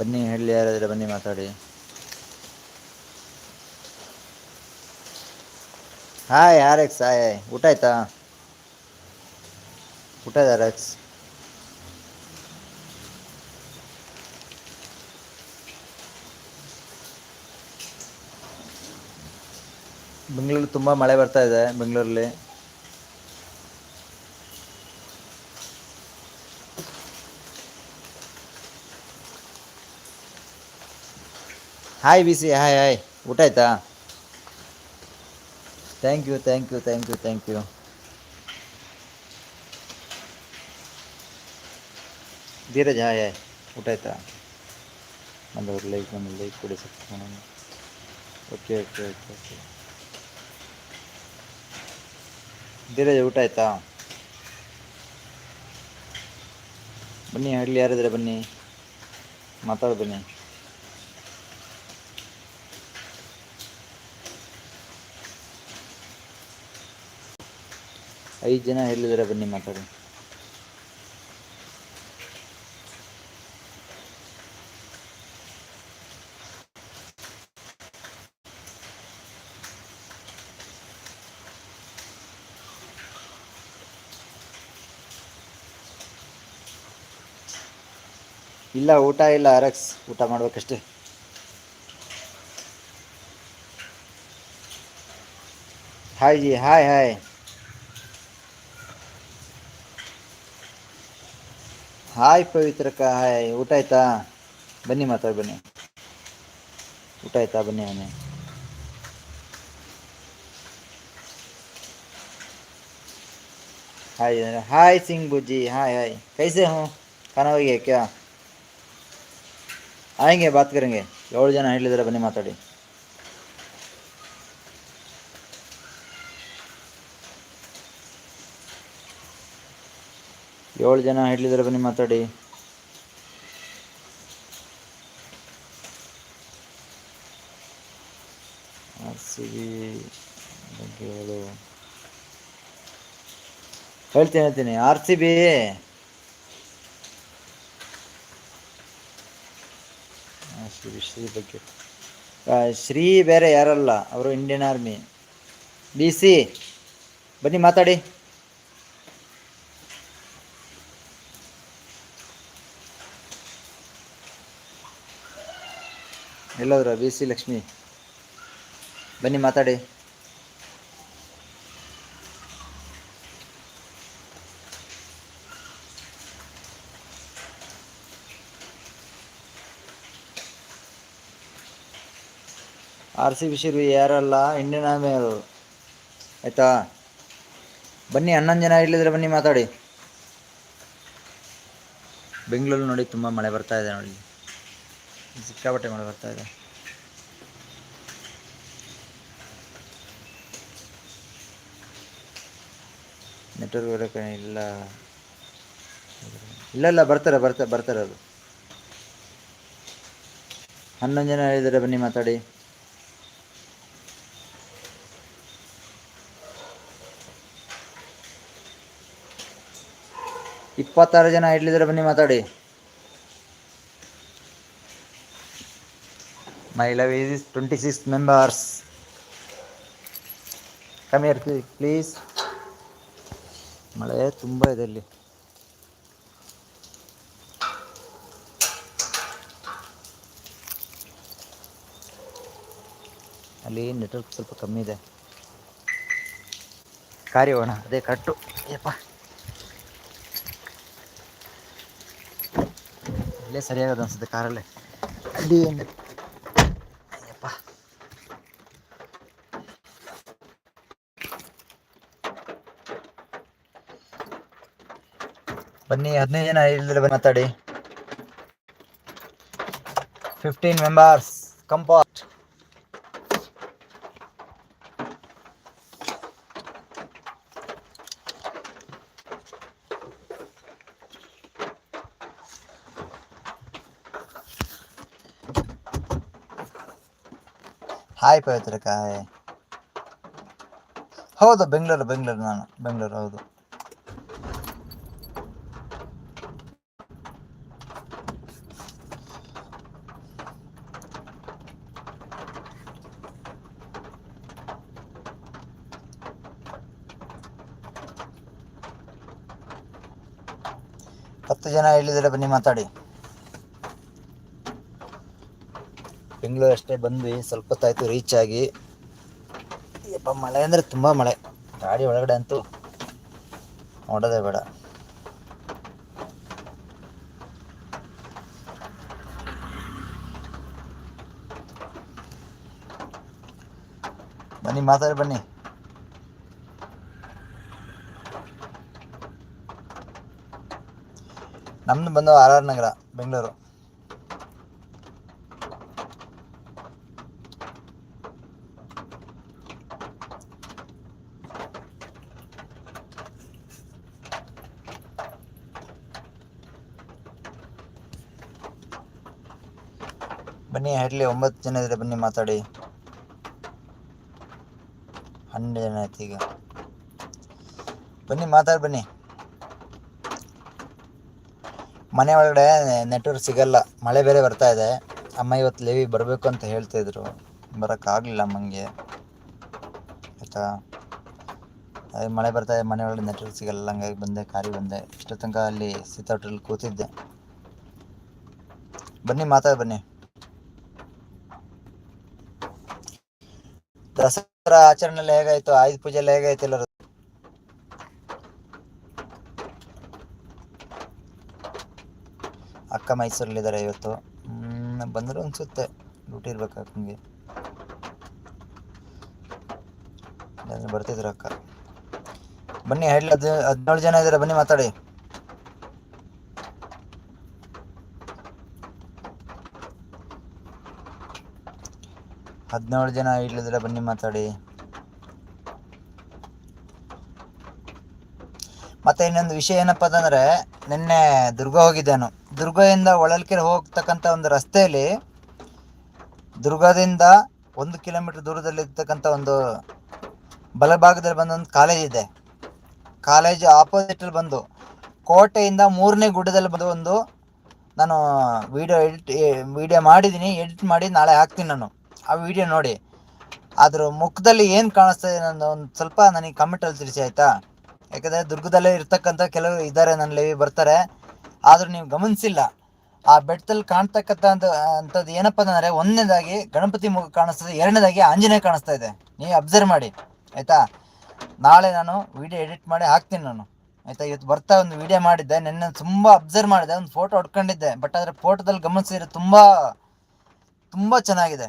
ಬನ್ನಿ ಹೇಳಿ ಯಾರಾದರೆ ಬನ್ನಿ ಮಾತಾಡಿ. ಹಾಯ್ ಆರೆಕ್ಸ್ ಹಾಯ್ ಊಟ ಆಯ್ತಾ? ಊಟ ಆರೆಕ್ಸ್ ಬೆಂಗಳೂರು ತುಂಬ ಮಳೆ ಬರ್ತಾ ಇದೆ, ಬೆಂಗಳೂರಲ್ಲಿ. ಹಾಯ್ ಬಿಸಿ ಹಾಯ್ ಹಾಯ್ ಊಟ ಆಯ್ತಾ? Thank you thank you thank you thank you Dheeraj hi hi ಊಟ ಆಯ್ತಾ? ಒಂದು ಲೈಕ್ ಒಂದು ಲೈಕ್ ಕೊಡಿ subscribe okay okay okay okay Dheeraj, ಊಟ ಆಯ್ತಾ? ಬನ್ನಿ, ಹಳ್ಳಿ ಯಾರಿದ್ರೆ ಬನ್ನಿ? ಮಾತಾಡಿ ಬನ್ನಿ ಐದು ಜನ ಹೇಳಿದರೆ ಬನ್ನಿ ಮಾತಾಡಿ. ಇಲ್ಲ, ಊಟ ಇಲ್ಲ ಆರಕ್ಸ್ ಊಟ ಮಾಡ್ಬೇಕಷ್ಟೇ. Hi ji hi hi hi ಪವಿತ್ರಕ್ಕ ಹಾಯ್ ಊಟ ಆಯ್ತಾ ಬನ್ನಿ ಮಾತಾಡಿ ಬನ್ನಿ ಊಟ ಆಯ್ತಾ ಬನ್ನಿ ಬನ್ನಿ हाय हाय सिंह बुजी हाय हाय कैसे हो खाना हो गया क्या आएंगे बात करेंगे ಏಳು ಜನ ಹೇಳಿದ್ರೆ ಬನ್ನಿ ಮಾತಾಡಿ ಏಳು ಜನ ಹೇಳಿದ್ರೆ ಬನ್ನಿ ಮಾತಾಡಿ. ಆರ್ ಸಿ ಬಿ ಬಗ್ಗೆ ಹೇಳು. ಹೇಳ್ತೀನಿ ಹೇಳ್ತೀನಿ. R C B Sri Sri ಬಗ್ಗೆ. ಶ್ರೀ ಬೇರೆ ಯಾರಲ್ಲ, ಅವರು ಇಂಡಿಯನ್ ಆರ್ಮಿ ಬಿ ಸಿ ಬನ್ನಿ ಮಾತಾಡಿ. ಎಲ್ಲೋದ್ರ ಬಿ ಸಿ ಲಕ್ಷ್ಮಿ ಬನ್ನಿ ಮಾತಾಡಿ. ಆರ್ ಸಿ ಬಿ ಶಿರು ಯಾರಲ್ಲ ಇಂಡಿಯನ್ ಆರ್ಮಿ ಅವರು ಆಯ್ತಾ? ಬನ್ನಿ, ಹನ್ನೊಂದು ಜನ ಇಲ್ಲಿದ್ರೆ ಬನ್ನಿ ಮಾತಾಡಿ. ಬೆಂಗಳೂರು ನೋಡಿ, ತುಂಬ ಮಳೆ ಬರ್ತಾ ಇದೆ ನೋಡಿ. ಸಿಕ್ಕಾಪಟ್ಟೆ ಮಳೆ ಬರ್ತಾ ಇದೆ. ನೆಟ್ವರ್ಕ್ ಬರೋಕೆ ಇಲ್ಲ. ಇಲ್ಲ ಇಲ್ಲ, ಬರ್ತಾರೆ ಬರ್ತಾರೆ ಬರ್ತಾರೆ ಅದು ಹನ್ನೊಂದು ಜನ ಹೇಳಿದರೆ, ಬನ್ನಿ ಮಾತಾಡಿ. ಇಪ್ಪತ್ತಾರು ಜನ ಇಡ್ಲಿದ್ರೆ ಬನ್ನಿ ಮಾತಾಡಿ. My love is twenty six members come ಇರ್ತೀವಿ ಪ್ಲೀಸ್ ಮಳೆ ತುಂಬ ಇದೆ ಅಲ್ಲಿ. ಅಲ್ಲಿ ನೆಟ್ವರ್ಕ್ ಸ್ವಲ್ಪ ಕಮ್ಮಿ ಇದೆ. ಕಾರಿ ಹೋಗೋಣ, ಅದೇ ಕಟ್ಟು ಯಪ್ಪ ಇಲ್ಲೇ ಸರಿಯಾಗದು ಅನ್ಸುತ್ತೆ ಕಾರಲ್ಲೇ. ಅಲ್ಲಿ ಬನ್ನಿ, ಹದಿನೈದು ಜನ ಇಲ್ಲದ್ರೆ ಬನ್ನಿ ಮಾತಾಡಿ. ಫಿಫ್ಟೀನ್ ಮೆಂಬರ್ಸ್ ಕಂಪಾರ್ಟ್ ಹಾಯ್ ಪವಿತ್ರಕ್ಕ ಹಾಯ್ ಹೌದು, ಬೆಂಗಳೂರು ಬೆಂಗಳೂರು ನಾನು, ಬೆಂಗಳೂರು, ಹೌದು ಹತ್ತು ಜನ ಹೇಳಿದರೆ ಬನ್ನಿ ಮಾತಾಡಿ. ಬೆಂಗಳೂರು ಅಷ್ಟೇ ಬಂದ್ವಿ, ಸ್ವಲ್ಪ ಹೊತ್ತಾಯ್ತು ರೀಚ್ ಆಗಿ. ಯಪ್ಪ, ಮಳೆ ಅಂದರೆ ತುಂಬ ಮಳೆ. ಗಾಡಿ ಒಳಗಡೆ ಅಂತೂ ನೋಡೋದೇ ಬೇಡ. ಬನ್ನಿ, ಮಾತಾಡಿ ಬನ್ನಿ. ನಮ್ದು ಬಂದು ಆರ್ ಆರ್ ನಗರ, ಬೆಂಗಳೂರು. ಬನ್ನಿ ಹೇಳಿ ಒಂಬತ್ತು ಜನ ಇದ್ರೆ ಬನ್ನಿ ಮಾತಾಡಿ. ಹನ್ನೆರಡು ಜನ ಆಯ್ತು ಈಗ. ಬನ್ನಿ, ಮಾತಾಡಿ ಬನ್ನಿ. ಮನೆ ಒಳಗಡೆ ನೆಟ್ವರ್ಕ್ ಸಿಗಲ್ಲ. ಮಳೆ ಬೇರೆ ಬರ್ತಾ ಇದೆ. ಅಮ್ಮ ಇವತ್ತು ಲೇವಿ ಬರಬೇಕು ಅಂತ ಹೇಳ್ತಿದ್ರು ಬರೋಕ್ಕಾಗಲಿಲ್ಲ ಅಮ್ಮಂಗೆ. ಆಯಿತಾ? ಅದೇ ಮಳೆ ಬರ್ತಾ ಇದೆ, ಮನೆ ಒಳಗಡೆ ನೆಟ್ವರ್ಕ್ ಸಿಗಲ್ಲ. ಹಂಗಾಗಿ ಬಂದೆ ಕಾರಿ ಬಂದೆ. ಇಷ್ಟ ತನಕ ಅಲ್ಲಿ ಸೀತಾಟ್ರಲ್ಲಿ ಕೂತಿದ್ದೆ. ಬನ್ನಿ, ಮಾತಾಡಿ ಬನ್ನಿ. ದಸರಾ ಆಚರಣೆ ಎಲ್ಲ ಹೇಗಾಯ್ತು? ಆಯುಧ ಪೂಜೆ ಎಲ್ಲ ಹೇಗಾಯ್ತು ಎಲ್ಲರೂ? ಅಕ್ಕ ಮೈಸೂರಲ್ಲಿದ್ದಾರೆ ಇವತ್ತು. ಬಂದ್ರು ಅನ್ಸುತ್ತೆ. ಡ್ಯೂಟಿ ಇರ್ಬೇಕು ಅಕ್ಕಂಗೆ ಬರ್ತಿದ್ರು ಅಕ್ಕ. ಬನ್ನಿ ಹೇಳಿ ಹದ್, ಹದಿನೇಳು ಜನ ಇದ್ದಾರೆ ಬನ್ನಿ, ಮಾತಾಡಿ. ಹದಿನೇಳು ಜನ ಇಡ್ಲಿದ್ರೆ ಬನ್ನಿ, ಮಾತಾಡಿ. ಮತ್ತೆ ಇನ್ನೊಂದು ವಿಷಯ ಏನಪ್ಪ ಅಂತಂದ್ರೆ, ನಿನ್ನೆ ದುರ್ಗ ಹೋಗಿದ್ದೆ ನಾನು. ದುರ್ಗದಿಂದ ಹೊಳಲ್ಕೆರೆ ಹೋಗ್ತಕ್ಕಂಥ ಒಂದು ರಸ್ತೆಯಲ್ಲಿ ದುರ್ಗದಿಂದ ಒಂದು ಕಿಲೋಮೀಟರ್ ದೂರದಲ್ಲಿ ಇರ್ತಕ್ಕಂಥ ಒಂದು ಬಲಭಾಗದಲ್ಲಿ ಬಂದ ಒಂದು ಕಾಲೇಜ್ ಇದೆ. ಕಾಲೇಜ್ ಆಪೋಸಿಟಲ್ಲಿ ಬಂದು ಕೋಟೆಯಿಂದ ಮೂರನೇ ಗುಡ್ಡದಲ್ಲಿ ಬಂದು ಒಂದು ನಾನು ವಿಡಿಯೋ ಎಡಿಟ್ ವಿಡಿಯೋ ಮಾಡಿದ್ದೀನಿ, ಎಡಿಟ್ ಮಾಡಿ ನಾಳೆ ಹಾಕ್ತೀನಿ ನಾನು. ಆ ವಿಡಿಯೋ ನೋಡಿ. ಅದ್ರ ಮುಖದಲ್ಲಿ ಏನು ಕಾಣಿಸ್ತಾ ಇದೆ ನನ್ನ ಒಂದು ಸ್ವಲ್ಪ ನನಗೆ ಕಮೆಂಟಲ್ಲಿ ತಿಳಿಸಿ, ಆಯಿತಾ? ಯಾಕಂದರೆ ದುರ್ಗದಲ್ಲೇ ಇರ್ತಕ್ಕಂಥ ಕೆಲವರು ಇದ್ದಾರೆ ನನ್ನ ಲೈವ್ ಬರ್ತಾರೆ. ಆದರೂ ನೀವು ಗಮನಿಸಿಲ್ಲ. ಆ ಬೆಟ್ಟದಲ್ಲಿ ಕಾಣ್ತಕ್ಕಂಥ ಅಂಥದ್ದು ಏನಪ್ಪ ಅಂದರೆ ಒಂದನೇದಾಗಿ ಗಣಪತಿ ಮುಖ ಕಾಣಿಸ್ತದೆ, ಎರಡನೇದಾಗಿ ಆಂಜನೇಯ ಕಾಣಿಸ್ತಾ ಇದೆ. ನೀವು ಅಬ್ಸರ್ವ್ ಮಾಡಿ, ಆಯಿತಾ? ನಾಳೆ ನಾನು ವಿಡಿಯೋ ಎಡಿಟ್ ಮಾಡಿ ಹಾಕ್ತೀನಿ ನಾನು, ಆಯಿತಾ? ಇವತ್ತು ಬರ್ತಾ ಒಂದು ವಿಡಿಯೋ ಮಾಡಿದ್ದೆ, ನಿನ್ನೆ ತುಂಬ ಅಬ್ಸರ್ವ್ ಮಾಡಿದೆ, ಒಂದು ಫೋಟೋ ಹೊಡ್ಕೊಂಡಿದ್ದೆ ಬಟ್ ಆದರೆ ಫೋಟೋದಲ್ಲಿ ಗಮನಿಸಿದ್ರೆ ತುಂಬ ತುಂಬ ಚೆನ್ನಾಗಿದೆ.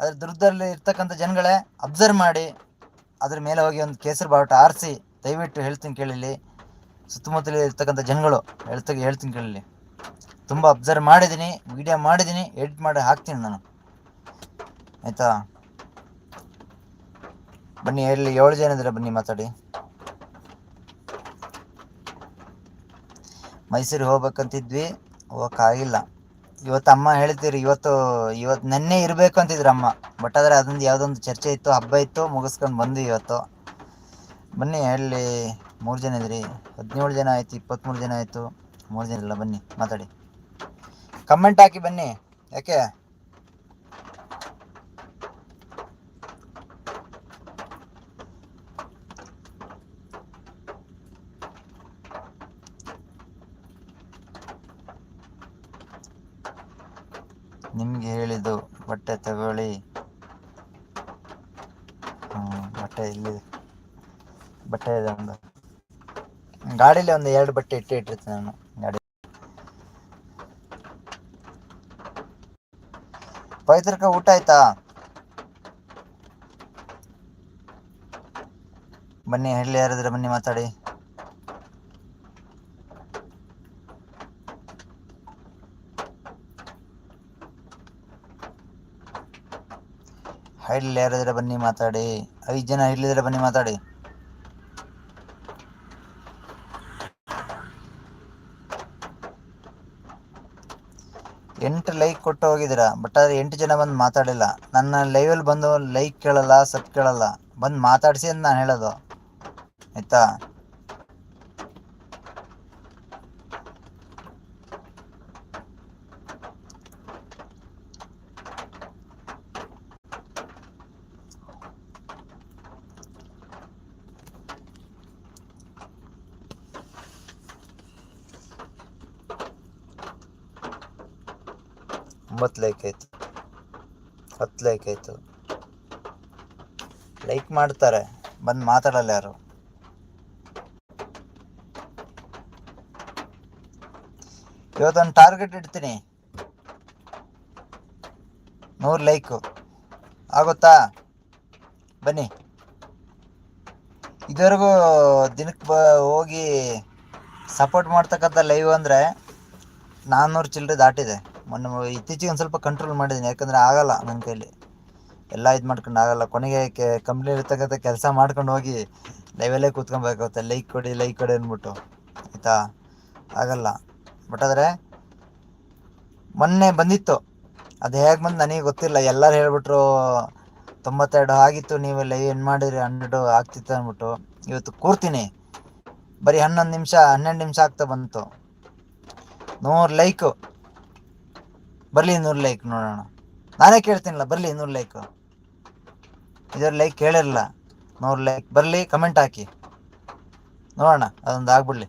ಅದ್ರ ದುರ್ಗದಲ್ಲಿ ಇರ್ತಕ್ಕಂಥ ಜನಗಳೇ ಅಬ್ಸರ್ವ್ ಮಾಡಿ, ಅದ್ರ ಮೇಲೆ ಹೋಗಿ ಒಂದು ಕೇಸರಿ ಬಾವುಟ ಆರಿಸಿ, ದಯವಿಟ್ಟು ಹೇಳ್ತೀನಿ ಕೇಳಿಲಿ. ಸುತ್ತಮುತ್ತಲ ಇರ್ತಕ್ಕಂಥ ಜನಗಳು ಹೇಳ್ತಾ, ಹೇಳ್ತೀನಿ ಕೇಳಲಿ ತುಂಬ ಅಬ್ಸರ್ವ್ ಮಾಡಿದ್ದೀನಿ ವಿಡಿಯೋ ಮಾಡಿದ್ದೀನಿ ಎಡಿಟ್ ಮಾಡಿ ಹಾಕ್ತೀನಿ ನಾನು. ಆಯಿತಾ? ಬನ್ನಿ ಹೇಳಿ ಏಳು ಜನ ಇದ್ರೆ ಬನ್ನಿ ಮಾತಾಡಿ. ಮೈಸೂರಿಗೆ ಹೋಗ್ಬೇಕಂತಿದ್ವಿ ಹೋಗೋಕ್ಕಾಗಿಲ್ಲ ಇವತ್ತು ಅಮ್ಮ ಹೇಳ್ತೀರಿ ಇವತ್ತು ಇವತ್ತು ನೆನ್ನೆ ಇರಬೇಕು ಅಂತಿದ್ರು ಅಮ್ಮ. ಬಟ್ ಆದರೆ ಅದೊಂದು ಯಾವುದೊಂದು ಚರ್ಚೆ ಇತ್ತು, ಹಬ್ಬ ಇತ್ತು, ಮುಗಿಸ್ಕೊಂಡು ಬಂದ್ವಿ ಇವತ್ತು. ಬನ್ನಿ, ಅಲ್ಲಿ ಮೂರು ಜನ ಇದ್ರಿ. ಹದಿನೇಳು ಜನ ಆಯಿತು ಇಪ್ಪತ್ತ್ಮೂರು ಜನ ಆಯಿತು. ಮೂರು ಜನ ಇಲ್ಲ, ಬನ್ನಿ, ಮಾತಾಡಿ. ಕಮೆಂಟ್ ಹಾಕಿ ಬನ್ನಿ, ಯಾಕೆ ನಿಮ್ಗೆ ಹೇಳಿದ್ದು ಬಟ್ಟೆ ತಗೊಳ್ಳಿ ಹ್ಮ್, ಬಟ್ಟೆ ಇಲ್ಲಿ ಬಟ್ಟೆ ಇದೆ ಒಂದು ಗಾಡೀಲಿ ಒಂದು ಎರಡು ಬಟ್ಟೆ ಇಟ್ಟು ಇಟ್ಟಿರ್ತೀನಿ ನಾನು ಗಾಡಿ ಪವಿತ್ರಕ ಊಟ ಆಯ್ತಾ? ಬನ್ನಿ ಹೇಳಿ ಯಾರಿದ್ರೆ ಬನ್ನಿ ಮಾತಾಡಿ. ಹೈಡ್ಲಿ ಯಾರಿದ್ರೆ ಬನ್ನಿ ಮಾತಾಡಿ. ಐದು ಜನ ಹಿಡ್ಲಿದ್ರೆ ಬನ್ನಿ ಮಾತಾಡಿ. ಎಂಟು ಲೈಕ್ ಕೊಟ್ಟು ಹೋಗಿದ್ದೀರಾ? ಬಟ್ ಆದರೆ ಎಂಟು ಜನ ಬಂದು ಮಾತಾಡಿಲ್ಲ. ನನ್ನ ಲೈವಲ್ಲಿ ಬಂದು ಲೈಕ್ ಕೇಳಲ್ಲ ಸಬ್ ಕೇಳಲ್ಲ. ಬಂದು ಮಾತಾಡಿಸಿ ಅಂತ ನಾನು ಹೇಳೋದು. ಆಯಿತಾ ಒಂಬತ್ತು ಲೈಕ್ ಆಯ್ತು ಹತ್ತು ಲೈಕ್ ಆಯ್ತು ಲೈಕ್ ಮಾಡ್ತಾರೆ, ಬಂದು ಮಾತಾಡಲ್ಲ ಯಾರು. ಇವತ್ತೊಂದು ಟಾರ್ಗೆಟ್ ಇಡ್ತೀನಿ. ನೂರು ಲೈಕು ಆಗುತ್ತಾ? ಬನ್ನಿ. ಇದುವರೆಗೂ ದಿನಕ್ಕೆ ಬ, ಹೋಗಿ ಸಪೋರ್ಟ್ ಮಾಡ್ತಕ್ಕಂಥ ಲೈವ್ ಅಂದರೆ ನಾನ್ನೂರು ಚಿಲ್ಲರೆ ದಾಟಿದೆ. ಮೊನ್ನೆ ಇತ್ತೀಚೆಗೆ ಒಂದು ಸ್ವಲ್ಪ ಕಂಟ್ರೋಲ್ ಮಾಡಿದ್ದೀನಿ ಯಾಕಂದರೆ ಆಗಲ್ಲ ನನ್ನ ಕೈಲಿ. ಎಲ್ಲ ಇದು ಮಾಡ್ಕೊಂಡು ಆಗಲ್ಲ. ಕೊನೆಗೆ ಕೆ ಕಂಪ್ನಿ ಇರ್ತಕ್ಕಂಥ ಕೆಲಸ ಮಾಡ್ಕೊಂಡು ಹೋಗಿ ಲೈವಲ್ಲೇ ಕೂತ್ಕೊಬೇಕಾಗುತ್ತೆ. ಲೈಕ್ ಕೊಡಿ ಲೈಕ್ ಕೊಡಿ ಅಂದ್ಬಿಟ್ಟು. ಆಯಿತಾ? ಆಗಲ್ಲ. ಬಟ್ ಆದರೆ, ಮೊನ್ನೆ ಬಂದಿತ್ತು. ಅದು ಹೇಗೆ ಬಂದು ನನಗೆ ಗೊತ್ತಿಲ್ಲ. ಎಲ್ಲರೂ ಹೇಳ್ಬಿಟ್ರು, ತೊಂಬತ್ತೆರಡು ಆಗಿತ್ತು, ನೀವು ಲೈವ್ ಏನು ಮಾಡಿರಿ ಹನ್ನೆರಡು ಆಗ್ತಿತ್ತು ಅಂದ್ಬಿಟ್ಟು. ಇವತ್ತು ಕೂರ್ತೀನಿ. ಬರೀ ಹನ್ನೊಂದು ನಿಮಿಷ, ಹನ್ನೆರಡು ನಿಮಿಷ ಆಗ್ತಾ ಬಂತು. ನೂರು ಲೈಕು. ಬರಲಿ ನೂರು ಲೈಕ್ ನೋಡೋಣ. ನಾನೇ ಕೇಳ್ತೀನಿಲ್ಲ, ಬರಲಿ ನೂರು ಲೈಕ್ ಇದರ ಲೈಕ್ ಕೇಳಿರಲ್ಲ ನೂರು ಲೈಕ್ ಬರಲಿ ಕಮೆಂಟ್ ಹಾಕಿ. ನೋಡೋಣ, ಅದೊಂದು ಆಗ್ಬಿಡ್ಲಿ.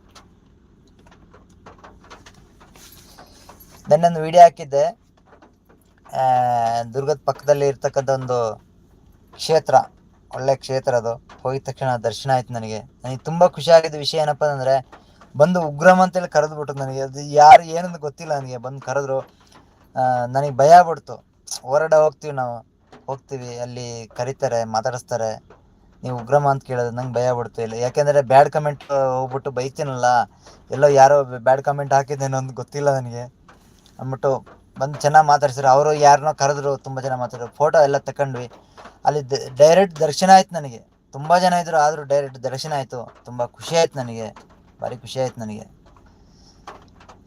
ನನ್ನೊಂದು ವಿಡಿಯೋ ಹಾಕಿದ್ದೆ. ದುರ್ಗದ ಪಕ್ಕದಲ್ಲಿ ಇರ್ತಕ್ಕಂಥ ಒಂದು ಕ್ಷೇತ್ರ. ಒಳ್ಳೆ ಕ್ಷೇತ್ರ ಅದು. ಹೋಗಿದ ತಕ್ಷಣ ದರ್ಶನ ಆಯ್ತು ನನಗೆ. ನನಗೆ ತುಂಬ ಖುಷಿ ಆಗಿದ್ದ ವಿಷಯ ಏನಪ್ಪ ಅಂದರೆ, ಬಂದು ಉಗ್ರಮ್ ಅಂತೇಳಿ ಕರೆದ್ಬಿಟ್ರು ನನಗೆ. ಅದು ಯಾರು ಏನಂತ ಗೊತ್ತಿಲ್ಲ ನನಗೆ. ಬಂದು ಕರೆದ್ರು. ನನಗೆ ಭಯ ಆಗ್ಬಿಡ್ತು. ಹೊರಡ ಹೋಗ್ತೀವಿ ನಾವು. ಹೋಗ್ತೀವಿ, ಅಲ್ಲಿ ಕರೀತಾರೆ, ಮಾತಾಡಿಸ್ತಾರೆ. ನೀವು ಉಗ್ರಮ ಅಂತ ಕೇಳೋದು ನಂಗೆ ಭಯ ಬಿಡ್ತು ಇಲ್ಲ. ಯಾಕೆಂದರೆ ಬ್ಯಾಡ್ ಕಮೆಂಟ್ ಹೋಗ್ಬಿಟ್ಟು ಬೈತೀನಲ್ಲ. ಎಲ್ಲೋ ಯಾರೋ ಬ್ಯಾಡ್ ಕಮೆಂಟ್ ಹಾಕಿದ್ದೇನೋ ಅಂತ ಗೊತ್ತಿಲ್ಲ ನನಗೆ. ಅಂದ್ಬಿಟ್ಟು ಬಂದು ಚೆನ್ನಾಗಿ ಮಾತಾಡ್ಸಿದ್ರು. ಅವರು ಯಾರನ್ನೋ ಕರೆದ್ರು, ತುಂಬ ಜನ ಮಾತಾಡಿದ್ರು ಫೋಟೋ ಎಲ್ಲ ತಕೊಂಡ್ವಿ. ಅಲ್ಲಿ ಡೈರೆಕ್ಟ್ ದರ್ಶನ ಆಯ್ತು ನನಗೆ. ತುಂಬ ಜನ ಇದ್ದರು ಆದರೂ ಡೈರೆಕ್ಟ್ ದರ್ಶನ ಆಯಿತು. ತುಂಬ ಖುಷಿ ಆಯ್ತು ನನಗೆ. ಭಾರಿ ಖುಷಿ ಆಯ್ತು ನನಗೆ.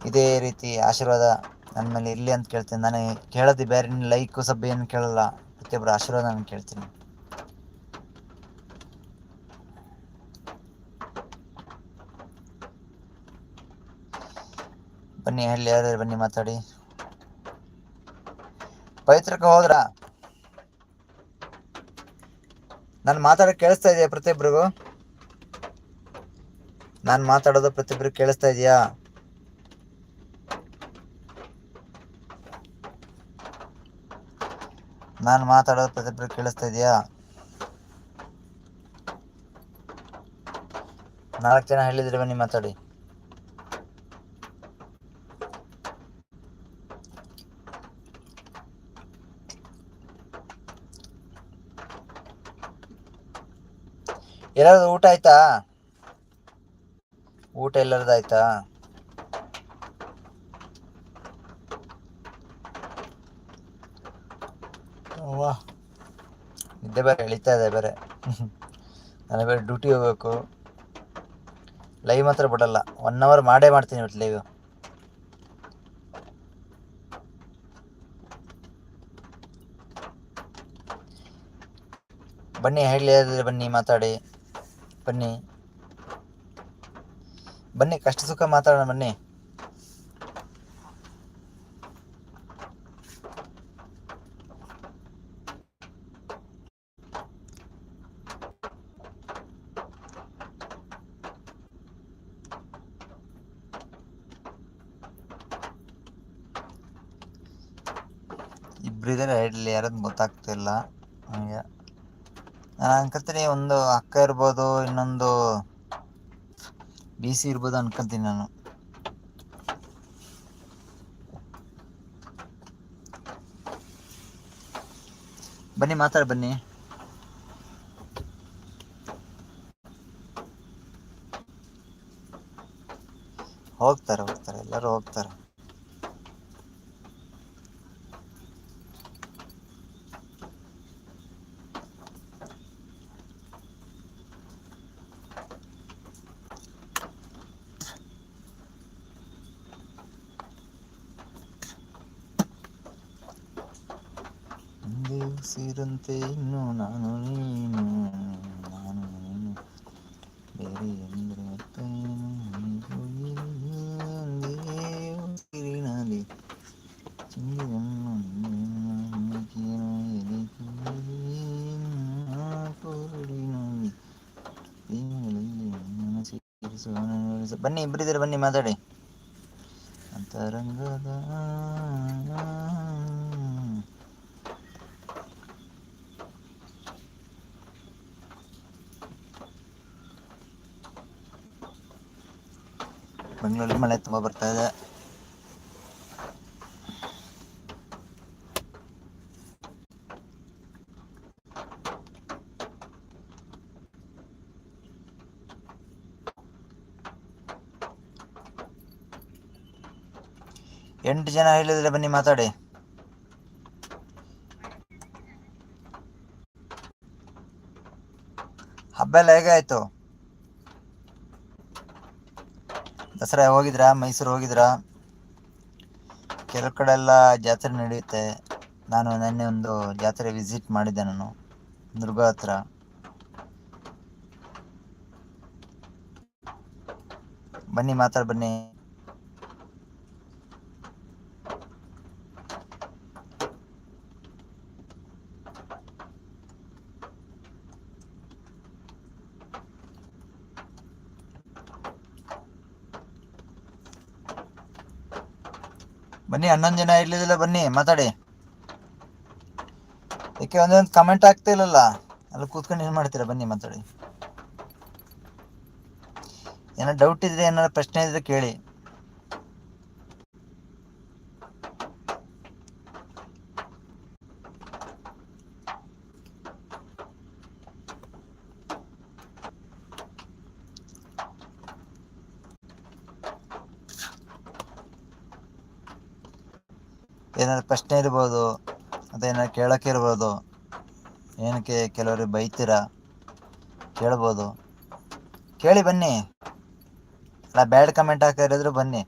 ಇದೇ ರೀತಿ ಆಶೀರ್ವಾದ. ನನ್ನ ಮೇಲೆ ಇರಲಿ ಅಂತ ಕೇಳ್ತೀನಿ. ನಾನು ಕೇಳೋದು ಬೇರೆ ಲೈಕು ಸಬ್ ಏನು ಕೇಳಲ್ಲ. ಪ್ರತಿಯೊಬ್ಬರು ಆಶೀರ್ವಾದ ನಾನು ಕೇಳ್ತೀನಿ. ಬನ್ನಿ ಹೇಳಿ ಯಾರು ಬನ್ನಿ ಮಾತಾಡಿ. ಪವಿತ್ರಕ್ಕೆ ಹೋದ್ರ? ನಾನು ಮಾತಾಡೋದು ಕೇಳಿಸ್ತಾ ಇದೆಯಾ ಪ್ರತಿಯೊಬ್ಬರಿಗೂ ನಾನು ಮಾತಾಡೋದು ಪ್ರತಿಯೊಬ್ಬರಿಗೆ ಕೇಳಿಸ್ತಾ ಇದೆಯಾ? ನಾನು ಮಾತಾಡೋದು ಪ್ರತಿಭೆ ಕೇಳಿಸ್ತಾ ಇದೆಯಾ? ನಾಲ್ಕು ಜನ ಹೇಳಿದ್ರೆ ಬನ್ನಿ ಮಾತಾಡಿ. ಎಲ್ಲರದು ಊಟ ಆಯ್ತಾ? ಊಟ ಎಲ್ಲರದ್ದು ಆಯ್ತಾ ವಾ ಬೇರೆ, ಎಳಿತಾ ಇದೆ ಬೇರೆ. ನನಗೆ ಬೇರೆ ಡ್ಯೂಟಿ ಹೋಗ್ಬೇಕು. ಲೈವ್ ಮಾತ್ರ ಬಿಡಲ್ಲ. ಒನ್ ಅವರ್ ಮಾಡೇ ಮಾಡ್ತೀನಿ ಇವತ್ತು ಲೈವ್ ಬನ್ನಿ ಹೇಳಿ ಬನ್ನಿ, ಮಾತಾಡಿ. ಬನ್ನಿ. ಬನ್ನಿ, ಕಷ್ಟ ಸುಖ ಮಾತಾಡೋಣ ಬನ್ನಿ. ಇಬ್ಬರಿದ್ದಾರೆ ಇಲ್ಲಿ ಯಾರದ್ದು ಗೊತ್ತಾಗ್ತಿಲ್ಲ ನನಗೆ ನಾನು ಅನ್ಕೊತೀನಿ ಒಂದು ಅಕ್ಕ ಇರ್ಬೋದು, ಇನ್ನೊಂದು ಬಿ ಸಿ ಇರ್ಬೋದು ಅನ್ಕೊಂತೀನಿ ನಾನು. ಬನ್ನಿ, ಮಾತಾಡಿ ಬನ್ನಿ. ಹೋಗ್ತಾರೆ ಹೋಗ್ತಾರೆ, ಎಲ್ಲರೂ ಹೋಗ್ತಾರೆ ಒಂದೇ ಉಸಿರಂತೆ ಇನ್ನು ನಾನು ನೀನು ನಾನು ನೀನು ಬೇರೆ ಎಂದರೆ ಮತ್ತೇನು ನೀನು ನೀನು ಒಂದೇ ಉಸಿರಿನಲ್ಲಿ ಚಿಂದಿರನ್ನು ನಿನಗೇನು ಎದೆಗೇನು ಕೊರಳಿನಲ್ಲಿ ಪ್ರೇಮಗಳಲ್ಲಿ ನನ್ನ ಸೇರಿಸುವ ನನ್ನ ಬನ್ನಿ ಇಬ್ಬರಿದ್ದೀರ ಬನ್ನಿ ಮಾತಾಡಿ ಅಂತರಂಗದ ಬೆಂಗಳೂರಲ್ಲಿ ಮಳೆ ತುಂಬ ಬರ್ತಾ ಇದೆ. ಎಂಟು ಜನ ಹೇಳಿದ್ರೆ ಬನ್ನಿ ಮಾತಾಡಿ. ಹಬ್ಬ ಎಲ್ಲ ಹೇಗೆ ಆಯ್ತು ದಸರಾ ಹೋಗಿದ್ರಾ? ಮೈಸೂರು ಹೋಗಿದ್ರಾ? ಕೆಲವು ಕಡೆ ಎಲ್ಲ ಜಾತ್ರೆ ನಡೆಯುತ್ತೆ. ನಾನು ನಿನ್ನೆ ಒಂದು ಜಾತ್ರೆ ವಿಸಿಟ್ ಮಾಡಿದ್ದೆ ನಾನು, ದುರ್ಗಾ ಹತ್ರ. ಬನ್ನಿ, ಮಾತಾಡಿ ಬನ್ನಿ. ಬನ್ನಿ, ಹನ್ನೊಂದು ಜನ ಇರ್ಲಿಲ್ಲ ಬನ್ನಿ, ಮಾತಾಡಿ. ಏಕೆ ಒಂದೊಂದು ಕಮೆಂಟ್ ಆಗ್ತಾ ಇಲ್ಲಲ್ಲ? ಅಲ್ಲಿ ಕೂತ್ಕೊಂಡು ಏನು ಮಾಡ್ತೀರಾ? ಬನ್ನಿ, ಮಾತಾಡಿ. ಏನೋ ಡೌಟ್ ಇದ್ರೆ, ಏನಾರ ಪ್ರಶ್ನೆ ಇದ್ರೆ ಕೇಳಿ ಏನಾದ್ರು ಪ್ರಶ್ನೆ ಇರ್ಬೋದು ಅದೇನಾರು ಕೇಳೋಕೆ ಇರ್ಬೋದು ಏನಕ್ಕೆ ಕೆಲವರು ಬೈತೀರಾ ಕೇಳ್ಬೋದು. ಕೇಳಿ ಬನ್ನಿ. ಅಲ್ಲ, ಬ್ಯಾಡ್ ಕಮೆಂಟ್ ಹಾಕಿರಿದ್ರು ಬನ್ನಿ.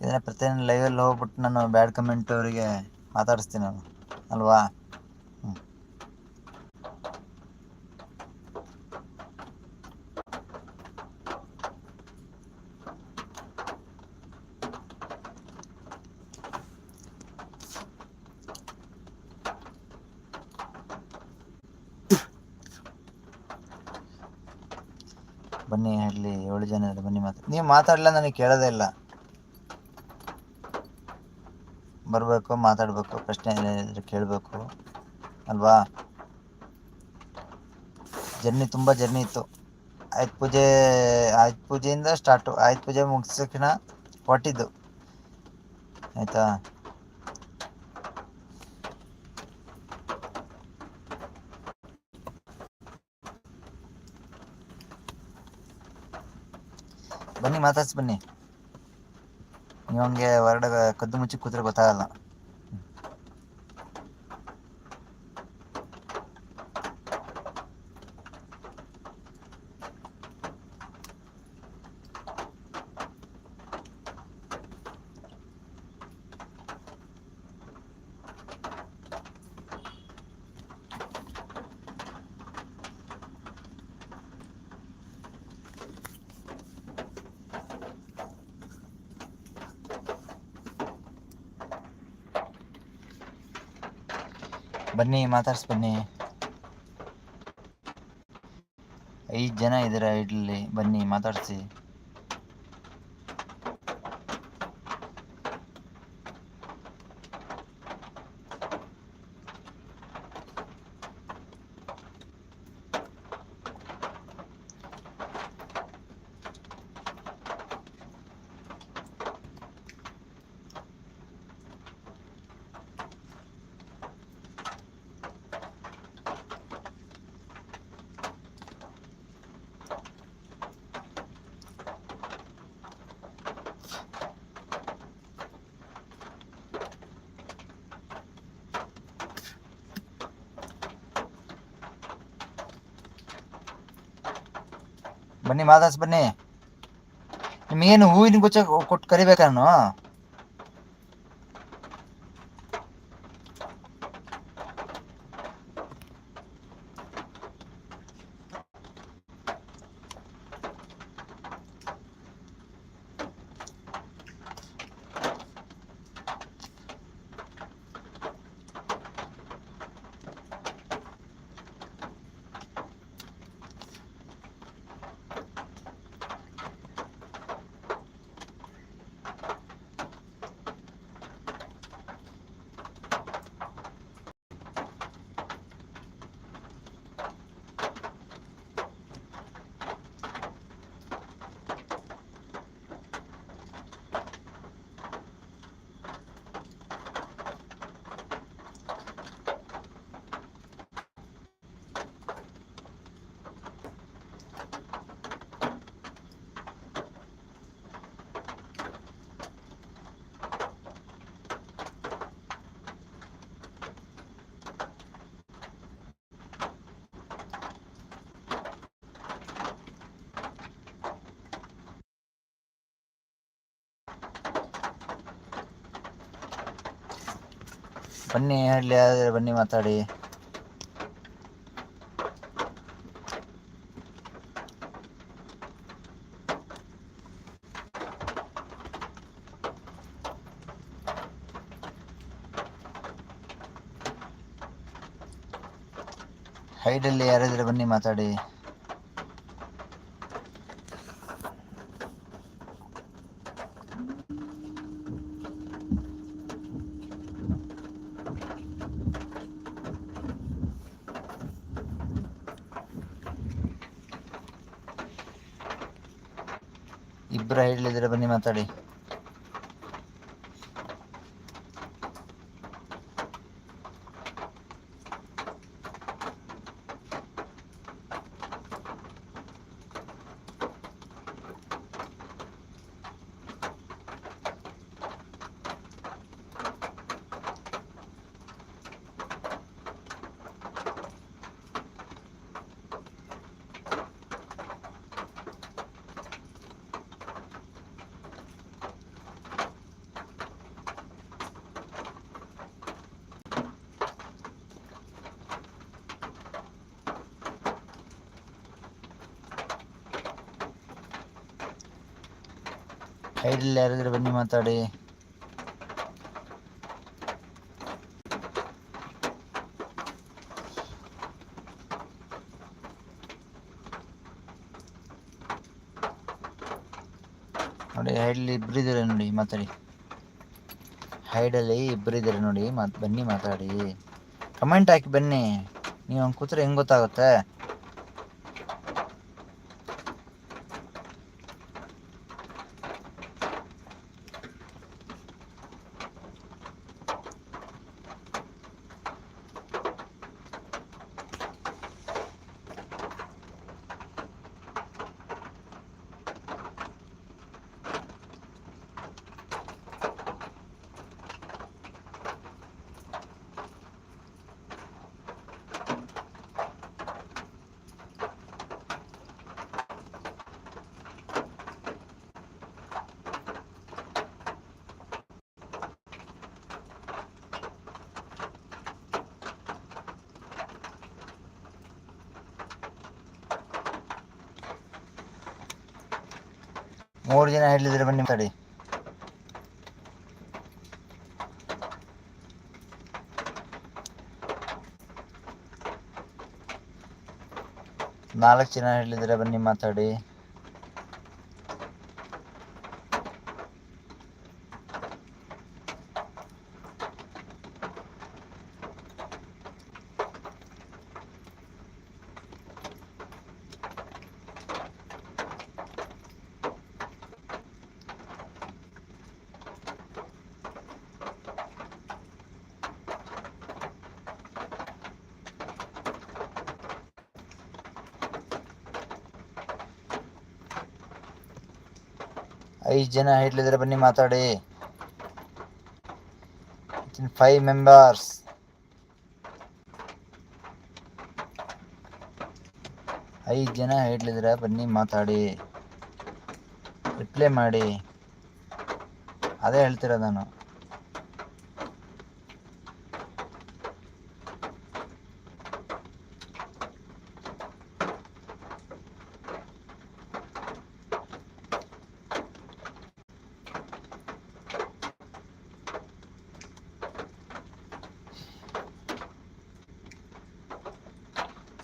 ಇದನ್ನ ಪ್ರತಿಯೊಂದು ಲೈವಲ್ಲಿ ಹೋಗ್ಬಿಟ್ಟು ನಾನು ಬ್ಯಾಡ್ ಕಮೆಂಟ್ ಅವರಿಗೆ ಮಾತಾಡಿಸ್ತೀನಿ ನಾನು, ಅಲ್ವಾ? ಬನ್ನಿ ಹೇಳಿ ಏಳು ಜನ ಇದ್ದಾರೆ. ಬನ್ನಿ ಮಾತಾಡಿ. ನೀವು ಮಾತಾಡಲ್ಲ ನನಗೆ ಕೇಳೋದೇ ಇಲ್ಲ. ಬರಬೇಕು, ಮಾತಾಡಬೇಕು, ಪ್ರಶ್ನೆ ಏನಿದ್ರೆ ಕೇಳಬೇಕು. ಅಲ್ವಾ? ಜರ್ನಿ ತುಂಬ ಜರ್ನಿ ಇತ್ತು. ಆಯ್ತು ಪೂಜೆ ಆಯ್ತು ಪೂಜೆಯಿಂದ ಸ್ಟಾರ್ಟು. ಆಯ್ತು ಪೂಜೆ ಮುಗಿಸೋಕಿನ ಹೊಟ್ಟಿದ್ದು ಆಯಿತಾ? ಬನ್ನಿ ಮಾತಾಡ್ಸಿ ಬನ್ನಿ. ನೀವು ಹಂಗೆ ಕದ್ದು ಮುಚ್ಚಿ ಕೂತ್ರೆ ಗೊತ್ತಾಗಲ್ಲ. ಬನ್ನಿ ಮಾತಾಡ್ಸಿ ಬನ್ನಿ. ಐದು ಜನ ಇದ್ದೀರಾ ಇಡ್ಲಿ? ಬನ್ನಿ ಮಾತಾಡಿಸಿ. ಬನ್ನಿ ಮಾತಾಡ್ಸಿ ಬನ್ನಿ. ನಿಮಗೇನು ಹೂವಿನ ಗುಚ್ಚ ಕೊಟ್ಟು ಕರಿಬೇಕಾ ನಾನು? ಬನ್ನಿ ಹೇಳಿ ಆದರೆ ಬನ್ನಿ ಮಾತಾಡಿ. ಹೈಡಲ್ಲಿ ಯಾರಾದ್ರೆ ಬನ್ನಿ ಮಾತಾಡಿ. ಮಾತಾಡಿ. ಹೈಡಲ್ಲಿ ಯಾರಿದ್ರೆ ಬನ್ನಿ ಮಾತಾಡಿ. ನೋಡಿ ಹೈಡಲ್ಲಿ ಇಬ್ರು ಇದ್ದಾರೆ ನೋಡಿ, ಮಾತಾಡಿ. ಹೈಡಲ್ಲಿ ಇಬ್ರು ಇದ್ದಾರೆ ನೋಡಿ, ಮಾತು, ಬನ್ನಿ ಮಾತಾಡಿ. ಕಮೆಂಟ್ ಹಾಕಿ ಬನ್ನಿ. ನೀವು ಕೂತ್ರೆ ಹೆಂಗ್ ಗೊತ್ತಾಗುತ್ತೆ? ಮೂರು ಜನ ಹೇಳಿದ್ರೆ ಬನ್ನಿ ತಡಿ ನಾಲ್ಕು ಜನ ಹೇಳಿದ್ರೆ ಬನ್ನಿ ಮಾತಾಡಿ ಐದು ಜನ ಹೇಳಿದ್ರೆ ಬನ್ನಿ ಮಾತಾಡಿ. ಫೈವ್ ಮೆಂಬರ್ಸ್ ಐದು ಜನ ಹೇಳಿದ್ರೆ ಬನ್ನಿ ಮಾತಾಡಿ. ರಿಪ್ಲೈ ಮಾಡಿ. ಅದೇ ಹೇಳ್ತಿರೋದು ನಾನು.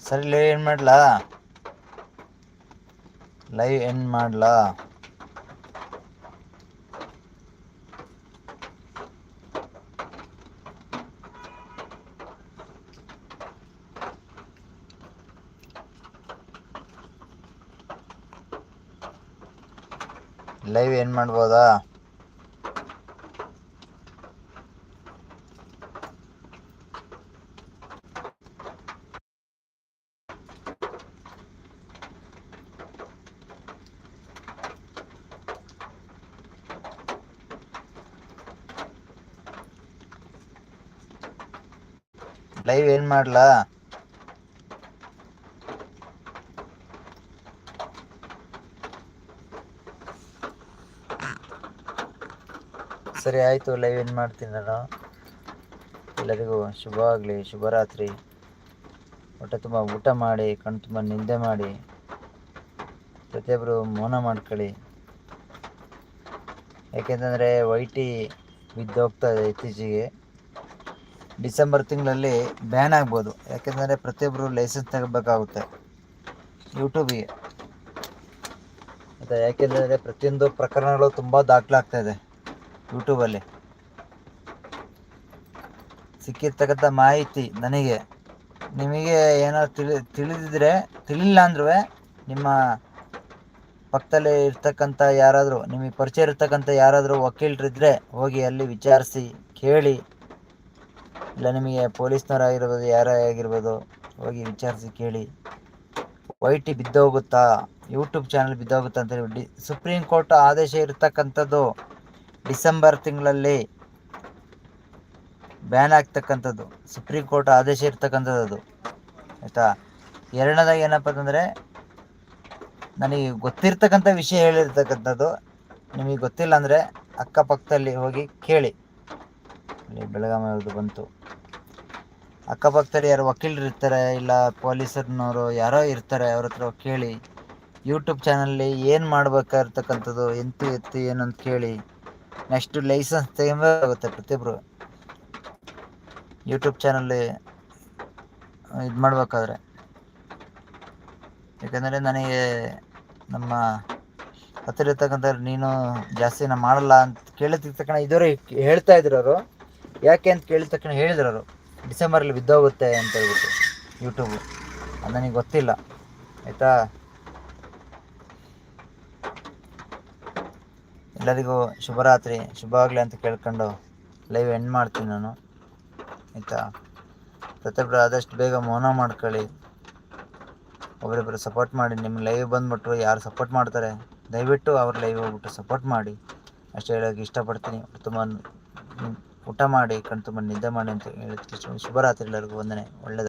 ಸರಿ ಲೈವ್ ಏನು ಮಾಡ್ಲಾ? ಲೈವ್ ಎಂಡ್ ಮಾಡ್ಲಾ? ಲೈವ್ ಏನು ಮಾಡ್ಬೋದಾ? ಲೈವ್ ಏನ್ ಮಾಡ್ಲಾ? ಸರಿ, ಆಯ್ತು ಲೈವ್ ಏನ್ ಮಾಡ್ತೀನಿ ನಾನು. ಎಲ್ಲರಿಗೂ ಶುಭವಾಗಲಿ ಶುಭರಾತ್ರಿ. ಹೊಟ್ಟೆ ತುಂಬ ಊಟ ಮಾಡಿ, ಕಣ್ಣು ತುಂಬ ನಿಂದೆ ಮಾಡಿ. ಪ್ರತಿಯೊಬ್ಬರು ಮೌನ ಮಾಡ್ಕೊಳ್ಳಿ. ಯಾಕೆಂತಂದರೆ ವೈಟಿ ಬಿದ್ದೋಗ್ತಾ ಇದೆ ಇತ್ತೀಚೆಗೆ. ಡಿಸೆಂಬರ್ ತಿಂಗಳಲ್ಲಿ ಬ್ಯಾನ್ ಆಗ್ಬೋದು. ಯಾಕೆಂದರೆ ಪ್ರತಿಯೊಬ್ಬರು ಲೈಸೆನ್ಸ್ ತಗೋಬೇಕಾಗುತ್ತೆ. ಯೂಟ್ಯೂಬಿಗೆ ಮತ್ತು ಯಾಕೆಂದರೆ ಪ್ರತಿಯೊಂದು ಪ್ರಕರಣಗಳು ತುಂಬ ದಾಖಲಾಗ್ತಾ ಇದೆ ಯೂಟ್ಯೂಬಲ್ಲಿ ಸಿಕ್ಕಿರ್ತಕ್ಕಂಥ ಮಾಹಿತಿ ನನಗೆ. ನಿಮಗೆ ಏನಾದ್ರು ತಿಳಿ, ತಿಳಿದಿದ್ರೆ ತಿಳಿಲ್ಲ ಅಂದ್ರೂ ನಿಮ್ಮ ಪಕ್ಕದಲ್ಲಿ ಇರ್ತಕ್ಕಂಥ ಯಾರಾದರೂ, ನಿಮಗೆ ಪರಿಚಯ ಇರ್ತಕ್ಕಂಥ ಯಾರಾದರೂ ವಕೀಲರಿದ್ದರೆ ಹೋಗಿ ಅಲ್ಲಿ ವಿಚಾರಿಸಿ, ಕೇಳಿ. ಇಲ್ಲ, ನಿಮಗೆ ಪೊಲೀಸ್ನವರಾಗಿರ್ಬೋದು, ಯಾರೇ ಆಗಿರ್ಬೋದು, ಹೋಗಿ ವಿಚಾರಿಸಿ ಕೇಳಿ. ವೈ ಟಿ ಬಿದ್ದೋಗುತ್ತಾ? ಯೂಟ್ಯೂಬ್ ಚಾನಲ್ ಬಿದ್ದೋಗುತ್ತಾ ಅಂತೇಳಿ ಡಿ ಸುಪ್ರೀಂ ಕೋರ್ಟ್ ಆದೇಶ ಇರತಕ್ಕಂಥದ್ದು ಡಿಸೆಂಬರ್ ತಿಂಗಳಲ್ಲಿ ಬ್ಯಾನ್ ಆಗ್ತಕ್ಕಂಥದ್ದು. ಸುಪ್ರೀಂ ಕೋರ್ಟ್ ಆದೇಶ ಇರ್ತಕ್ಕಂಥದ್ದು ಅದು. ಆಯಿತಾ? ಎರಡನೇದಾಗಿ ಏನಪ್ಪ ಅಂತಂದರೆ, ನನಗೆ ಗೊತ್ತಿರ್ತಕ್ಕಂಥ ವಿಷಯ ಹೇಳಿರ್ತಕ್ಕಂಥದ್ದು, ನಿಮಗೆ ಗೊತ್ತಿಲ್ಲ ಅಂದರೆ ಅಕ್ಕಪಕ್ಕದಲ್ಲಿ ಹೋಗಿ ಕೇಳಿ. ಅಲ್ಲಿ ಬೆಳಗಾವಿ ಅವ್ರದ್ದು ಬಂತು. ಅಕ್ಕಪಕ್ಕದಲ್ಲಿ ಯಾರು ವಕೀಲರು ಇರ್ತಾರೆ, ಇಲ್ಲ ಪೊಲೀಸರ್ನವರು ಯಾರೋ ಇರ್ತಾರೆ ಅವ್ರ ಹತ್ರ ಕೇಳಿ ಯೂಟ್ಯೂಬ್ ಚಾನಲ್ಲಿ ಏನು ಮಾಡ್ಬೇಕಾಗಿರ್ತಕ್ಕಂಥದ್ದು, ಎಂತು ಎತ್ತು ಏನು ಅಂತ ಕೇಳಿ ನೆಕ್ಸ್ಟು ಲೈಸೆನ್ಸ್ ತೆಗಿಬೇಕಾಗುತ್ತೆ ಪ್ರತಿಯೊಬ್ಬರು ಯೂಟ್ಯೂಬ್ ಚಾನಲ್ಲಿ ಇದು ಮಾಡಬೇಕಾದ್ರೆ. ಯಾಕಂದರೆ ನನಗೆ ನಮ್ಮ ಹತ್ತಿರ ಇರ್ತಕ್ಕಂಥ ನೀನು ಜಾಸ್ತಿ ನಾನು ಮಾಡಲ್ಲ ಅಂತ ಕೇಳಿದ ತಕ್ಷಣ ಇದುವರೆ ಹೇಳ್ತಾ ಇದ್ರು ಅವರು. ಯಾಕೆ ಅಂತ ಕೇಳಿದ ತಕ್ಷಣ ಹೇಳಿದ್ರು ಅವರು. ಡಿಸೆಂಬರಲ್ಲಿ ಬಿದ್ದೋಗುತ್ತೆ ಅಂತ ಹೇಳ್ಬಿಟ್ಟು ಯೂಟ್ಯೂಬು ಅದು ನನಗೆ ಗೊತ್ತಿಲ್ಲ. ಆಯಿತಾ? ಎಲ್ಲರಿಗೂ ಶುಭರಾತ್ರಿ. ಶುಭ ಅಂತ ಕೇಳ್ಕೊಂಡು ಲೈವ್ ಎಂಡ್ ಮಾಡ್ತೀನಿ ನಾನು. ಆಯಿತಾ? ಪ್ರತಿಯೊಬ್ಬರು ಆದಷ್ಟು ಬೇಗ ಮೌನ ಮಾಡ್ಕೊಳ್ಳಿ. ಒಬ್ಬರಿಬ್ಬರು ಸಪೋರ್ಟ್ ಮಾಡಿ. ನಿಮ್ಮ ಲೈವ್ ಬಂದುಬಿಟ್ಟು ಯಾರು ಸಪೋರ್ಟ್ ಮಾಡ್ತಾರೆ? ದಯವಿಟ್ಟು ಅವ್ರ ಲೈವ್ ಹೋಗ್ಬಿಟ್ಟು ಸಪೋರ್ಟ್ ಮಾಡಿ. ಅಷ್ಟು ಹೇಳೋಕ್ಕೆ ಇಷ್ಟಪಡ್ತೀನಿ. ತುಂಬ ಊಟ ಮಾಡಿ ಕಣ್ತುಂಬ ನಿದ್ದೆ ಮಾಡಿ ಅಂತ ಹೇಳಿ ಶುಭರಾತ್ರಿ ಎಲ್ಲರಿಗೂ. ವಂದನೆ. ಒಳ್ಳೆಯದು